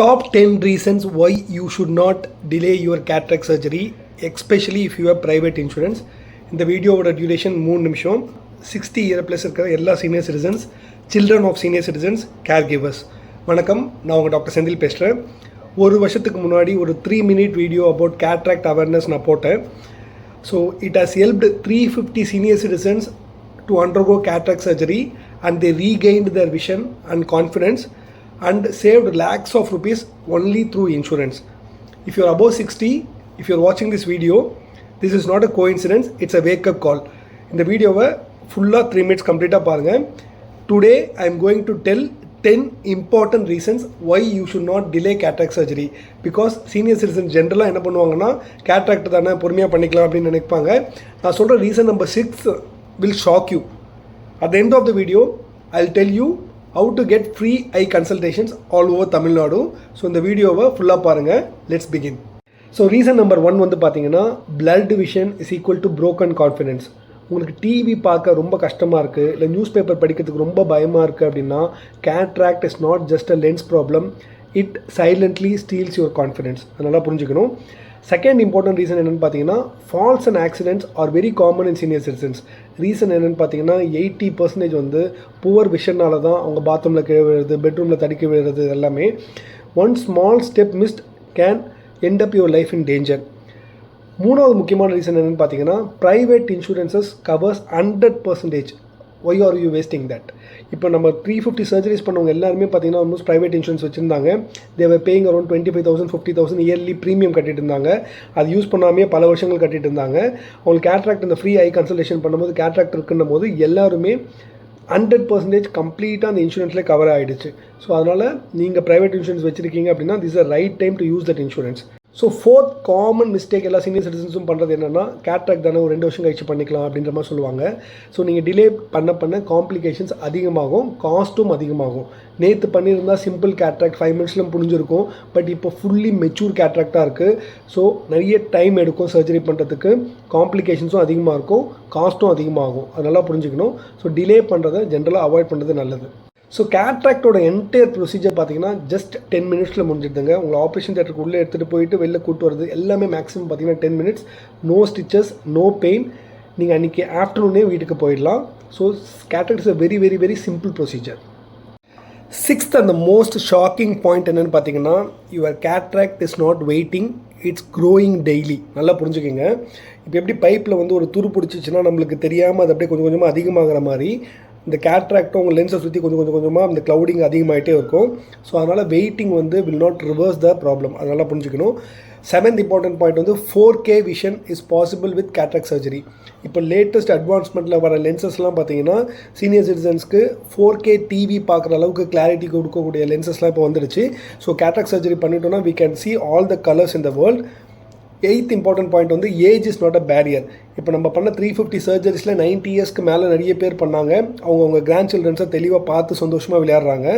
Top ten reasons why you should not delay your cataract surgery especially if you have private insurance இந்த வீடியோவோட duration மூணு நிமிஷம். Sixty year plus இருக்கிற எல்லா senior citizens children of senior citizens caregivers வணக்கம் நான் உங்கள் doctor Senthil பேசுகிறேன் ஒரு வருஷத்துக்கு முன்னாடி ஒரு three minute video about cataract awareness நான் போட்டேன். So it has helped three fifty senior citizens to undergo cataract surgery and they regained their vision and confidence and saved lakhs of rupees only through insurance if you're above sixty if if வாட்சிங் this video this video, this is not a coincidence, it's a wake இந்த வீடியோவை ஃபுல்லாக three minutes கம்ப்ளீட்டாக பாருங்கள் today I am going to tell ten important reasons why you should not delay cataract surgery because senior citizen ஜென்ரலாக என்ன பண்ணுவாங்கன்னா cataract தானே பொறுமையாக பண்ணிக்கலாம் அப்படின்னு நினைப்பாங்க நான் சொல்கிற reason number six will shock you at the end of the video I tell you how to get free eye consultations all over Tamil Nadu so இந்த வீடியோவை ஃபுல்லாக பாருங்கள் let's begin so reason number one வந்து பார்த்தீங்கன்னா blurred vision is equal to broken confidence உங்களுக்கு TV பார்க்க ரொம்ப கஷ்டமாக இருக்குது இல்லை நியூஸ் பேப்பர் படிக்கிறதுக்கு ரொம்ப பயமாக இருக்குது அப்படின்னா cataract is not just a lens problem it silently steals your confidence அதனால் புரிஞ்சுக்கணும். செகண்ட் இம்பார்ட்டன்ட் ரீசன் என்னென்னு பார்த்தீங்கன்னா falls and accidents are very common in senior citizens reason என்னென்னு பார்த்தீங்கன்னா எயிட்டி பர்சன்டேஜ் வந்து புவர் விஷனால தான் அவங்க பாத்ரூமில் கீழே விழுறது பெட்ரூமில் தடுக்கி விழுறது எல்லாமே. One small step missed can end up your life in danger மூணாவது முக்கியமான ரீசன் என்னென்னு பார்த்தீங்கன்னா private insurances covers hundred percentage why are you wasting that இப்போ நம்ம த்ரீ ஃபிஃப்டி சர்ஜரிஸ் பண்ணவங்க எல்லாருமே பார்த்தீங்கன்னா ஆல்மோஸ்ட் ப்ரைவேட் இன்சூரன்ஸ் வச்சுருந்தாங்க. They were paying around twenty five thousand fifty thousand yearly premium கட்டிட்டு இருந்தாங்க. அது யூஸ் பண்ணாமே பல வருஷங்கள் கட்டிட்டு இருந்தாங்க. அவங்களுக்கு கேட்ராக்ட் இந்த ஃப்ரீ ஐ கன்சல்டேஷன் பண்ணும்போது கேட்ராக்ட் இருக்குன்னும் போது எல்லாருமே ஹண்ட்ரட் பர்சன்டேஜ் கம்ப்ளீட்டாக அந்த இன்சூரன்ஸ்லேயே கவர் ஆகிடுச்சு ஸோ அதனால் நீங்கள் ப்ரைவேட் இன்சூரன்ஸ் வச்சுருக்கீங்க அப்படின்னா this a right time to use that insurance so fourth common mistake எல்லா சீனியர் சிட்டிசன்ஸும் பண்ணுறது என்னென்னா கேட்ராக்ட் தானே ஒரு ரெண்டு வருஷம் கழிச்சு பண்ணிக்கலாம் அப்படின்ற மாதிரி சொல்லுவாங்க. ஸோ நீங்கள் டிலே பண்ண பண்ண காம்ப்ளிகேஷன்ஸ் அதிகமாகும் காஸ்ட்டும் அதிகமாகும். நேற்று பண்ணியிருந்தால் சிம்பிள் கேட்ராக்ட் ஃபைவ் மினிட்ஸில் புரிஞ்சிருக்கும். பட் இப்போ ஃபுல்லி மெச்சூர் கேட்ராக்டாக இருக்குது ஸோ நிறைய டைம் எடுக்கும் சர்ஜரி பண்ணுறதுக்கு காம்ப்ளிகேஷன்ஸும் அதிகமாக இருக்கும் காஸ்ட்டும் அதிகமாகும். அதனால் புரிஞ்சுக்கணும். ஸோ டிலே பண்ணுறதை ஜென்ரலாக அவாய்ட் பண்ணுறது நல்லது. ஸோ கேட்ராக்டோட என்டையர் ப்ரொசீஜர் பார்த்தீங்கன்னா ஜஸ்ட் டென் மினிட்ஸில் முடிஞ்சிடுதுங்க. உங்களை ஆப்ரேஷன் தேட்டருக்கு உள்ளே எடுத்துகிட்டு போயிட்டு வெளில கூட்டு வரது எல்லாமே மேக்ஸிமம் பார்த்தீங்கன்னா ten minutes no stitches no pain நீங்கள் அன்றைக்கி ஆஃப்டர்நூனே வீட்டுக்கு போயிடலாம். So cataract is a very very very simple procedure sixth அந்த மோஸ்ட் ஷாக்கிங் பாயிண்ட் என்னென்னு பார்த்தீங்கன்னா your cataract is not waiting it's growing daily நல்லா புரிஞ்சுக்கோங்க. இப்போ எப்படி பைப்பில் வந்து ஒரு துரு பிடிச்சிச்சின்னா நம்மளுக்கு தெரியாமல் அது அப்படியே கொஞ்சம் கொஞ்சமாக அதிகமாகிற மாதிரி இந்த கேட்ராக்டும் உங்கள் லென்ஸை சுற்றி கொஞ்சம் கொஞ்சம் கொஞ்சமாக இந்த க்ளவுடிங் அதிகமாகிட்டே இருக்கும். ஸோ அதனால் வெயிட்டிங் வந்து will not reverse the problem அதனால் புரிஞ்சுக்கணும். செவன்த் இம்பார்ட்டன்ட் பாயிண்ட் வந்து four K vision is possible with cataract surgery இப்போ லேட்டஸ்ட் அட்வான்ஸ்மெண்ட்டில் வர லென்சஸ்லாம் பார்த்தீங்கன்னா சீனியர் சிட்டிசன்ஸ்க்கு ஃபோர் கே டிவி பார்க்குற அளவுக்கு கிளாரிட்டி கொடுக்கக்கூடிய லென்சஸ்லாம் இப்போ வந்துடுச்சு. ஸோ கேட்ராக் சர்ஜரி பண்ணிட்டோம்னா we can see all the colours in the world eighth important point வந்து age is not a barrier இப்போ நம்ம பண்ண த்ரீ ஃபிஃப்டி சர்ஜரிஸில் நைன்ட்டி இயர்ஸ்க்கு மேலே நிறைய பேர் பண்ணாங்க. அவங்கவுங்க கிராண்ட் சில்ட்ரன்ஸை தெளிவாக பார்த்து சந்தோஷமாக விளையாடுறாங்க.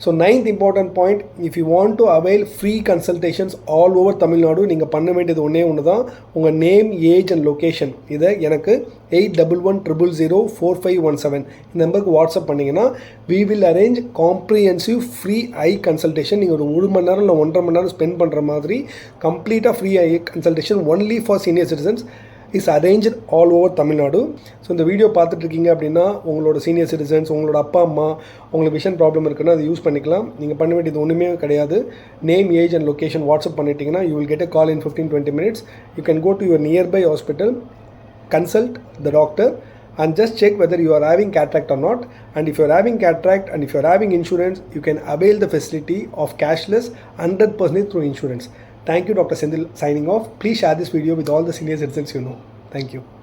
So ninth important point if you want to avail free consultations all over Tamil Nadu நீங்கள் பண்ண வேண்டியது ஒன்றே ஒன்று தான் உங்கள் நேம் ஏஜ் அண்ட் லொக்கேஷன் இதை எனக்கு eight double one triple zero four five one seven இந்த நம்பருக்கு வாட்ஸ்அப் பண்ணிங்கன்னா we will arrange comprehensive free eye consultation நீங்கள் ஒரு ஒரு மணி நேரம் இல்லை ஒன்றரை மணி நேரம் ஸ்பெண்ட் பண்ணுற மாதிரி கம்ப்ளீட்டாக free eye consultation only for senior citizens is arrange all over Tamil Nadu so இந்த வீடியோ பார்த்துட்ருக்கீங்க அப்படின்னா உங்களோட சீனியர் சிட்டிசன்ஸ் உங்களோட அப்பா அம்மா உங்களுக்கு விஷன் ப்ராப்ளம் இருக்குன்னா அதை யூஸ் பண்ணிக்கலாம். நீங்கள் பண்ண வேண்டியது ஒன்றுமே கிடையாது. Name age and location WhatsApp பண்ணிட்டீங்கன்னா you will get a call in fifteen twenty minutes you can go to your nearby hospital consult the doctor and just check whether you are having cataract or not. And if you are having cataract and if you are having insurance you can avail the facility of cashless 100% through insurance. Thank you dr sendil signing off. Please share this video with all the senior citizens you know. Thank you